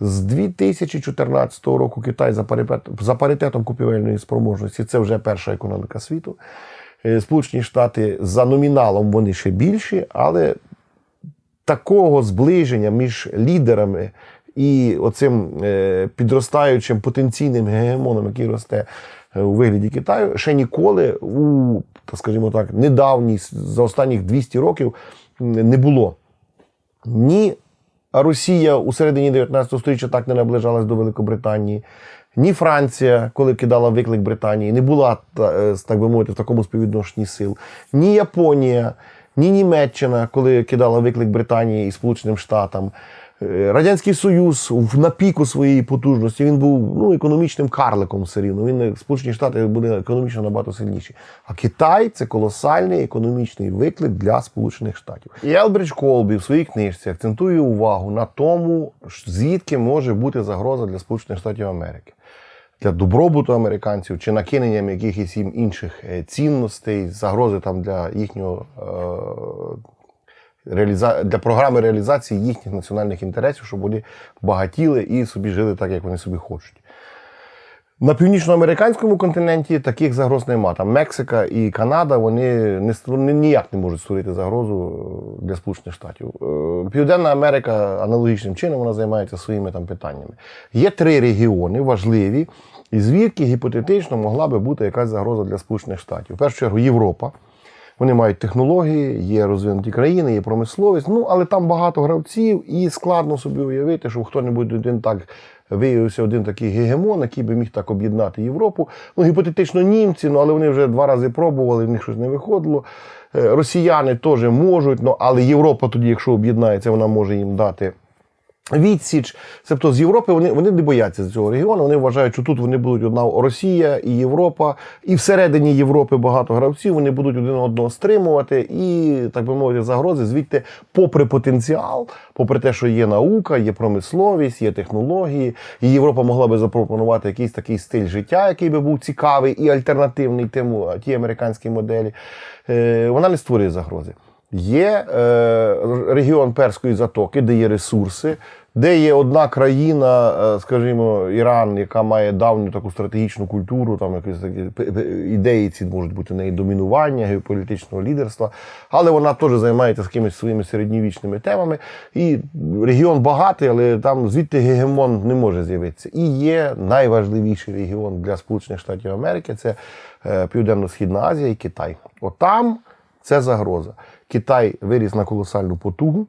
З 2014 року Китай за, паритетом купівельної спроможності це вже перша економіка світу. Е, Сполучені Штати за номіналом вони ще більші, але такого зближення між лідерами і оцим е, підростаючим потенційним гегемоном, який росте е, у вигляді Китаю, ще ніколи у, скажімо так, недавній за останніх 200 років не було. Ні Росія у середині 19 століття так не наближалась до Великобританії, ні Франція, коли кидала виклик Британії, не була е, так би мовити в такому співвідношенні сил, ні Японія, ні Німеччина, коли кидала виклик Британії і Сполученим Штатам. Е, Радянський Союз на піку своєї потужності він був ну, економічним карликом все рівно. Він е, Сполучені Штати були економічно набагато сильніші. А Китай це колосальний економічний виклик для Сполучених Штатів. І Елбридж Колбі в своїй книжці акцентує увагу на тому, звідки може бути загроза для Сполучених Штатів Америки. Для добробуту американців чи накиненням якихось їм інших е, цінностей, загрози там для їхнього реаліза... для програми реалізації їхніх національних інтересів, щоб вони багатіли і собі жили так, як вони собі хочуть. На північноамериканському континенті таких загроз нема. Там Мексика і Канада вони не ніяк не можуть створити загрозу е, для Сполучених Штатів. Е, Південна Америка аналогічним чином вона займається своїми там питаннями. Є три регіони важливі, і звідки гіпотетично могла би бути якась загроза для Сполучених Штатів. В першу чергу Європа. Вони мають технології, є розвинуті країни, є промисловість. Ну, але там багато гравців, і складно собі уявити, що хто-небудь один так виявився один такий гегемон, який би міг так об'єднати Європу. Ну, гіпотетично німці, ну але вони вже два рази пробували, в них щось не виходило. Е, Росіяни теж можуть, ну але Європа тоді, якщо об'єднається, вона може їм дати. Відсіч, тобто з Європи вони, вони не бояться цього регіону. Вони вважають, що тут вони будуть одна Росія і Європа, і всередині Європи багато гравців. Вони будуть один одного стримувати і, так би мовити, загрози звідти, попри потенціал, попри те, що є наука, є промисловість, є технології, і Європа могла би запропонувати якийсь такий стиль життя, який би був цікавий і альтернативний тему тій американській моделі. Е, Вона не створює загрози. Є е, регіон Перської затоки, де є ресурси, де є одна країна, е, скажімо, Іран, яка має давню таку стратегічну культуру, там якісь такі ідеї ці можуть бути неї домінування, геополітичного лідерства, але вона теж займається якимись своїми середньовічними темами. І регіон багатий, але там звідти гегемон не може з'явитися. І є найважливіший регіон для Сполучених Штатів Америки це е, Південно-Східна Азія і Китай. Отам це загроза. Китай виріс на колосальну потугу.